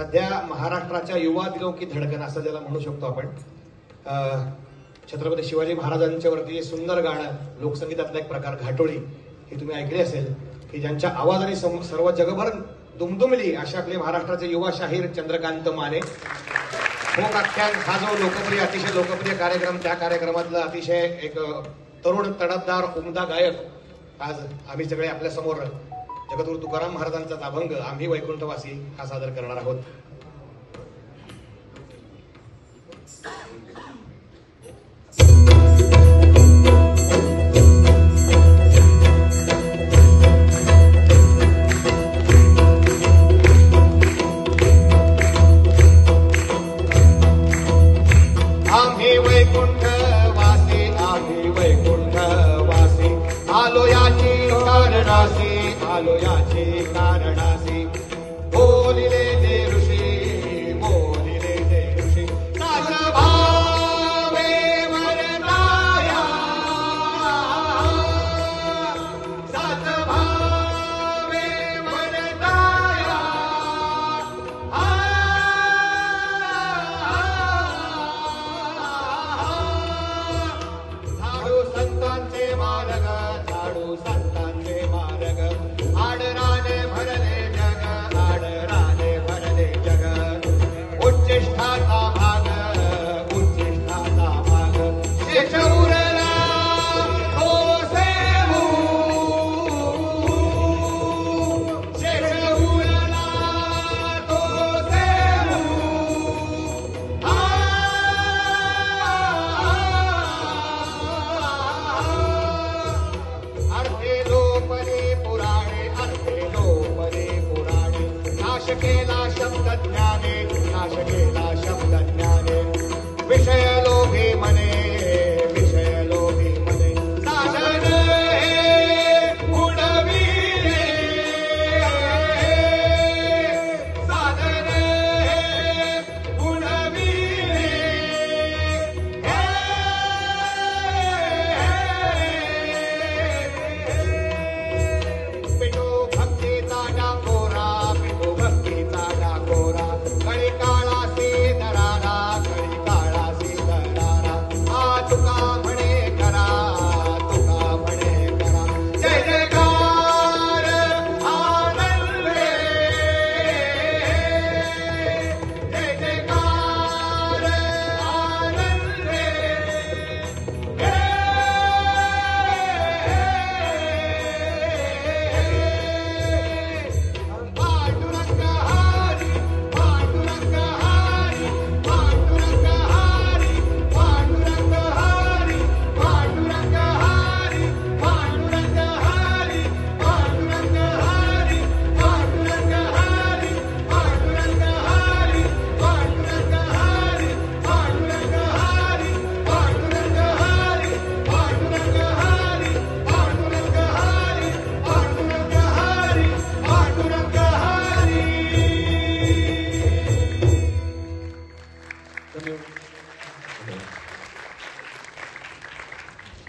सध्या महाराष्ट्राच्या युवा दिलो की धडकन असं ज्याला म्हणू शकतो आपण. छत्रपती शिवाजी महाराजांच्या वरती सुंदर गाणं लोकसंगीतातला एक प्रकार घाटोळी ही तुम्ही ऐकली असेल की ज्यांच्या आवाजाने सम- सर्व जगभर दुमदुमली अशा आपले महाराष्ट्राचे युवा शाहीर चंद्रकांत माने. फोक आख्यान हा जो लोकप्रिय अतिशय लोकप्रिय कार्यक्रम त्या कार्यक्रमातला अतिशय एक तरुण तडफदार उमदा गायक आज आम्ही सगळे आपल्यासमोर जगद्गुरु तुकाराम महाराजांचा अभंग आम्ही वैकुंठवासी हा सादर करणार आहोत. आम्ही वैकुंठ आलो याची कारणासी बोलिले केला शब्द ज्ञाने नाश केला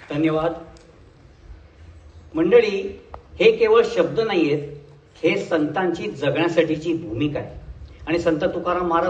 धन्यवाद. मंडळी हे केवळ शब्द नाहीयेत हे संतांची जगण्यासाठीची भूमिका आहे. आणि संत तुकाराम महाराज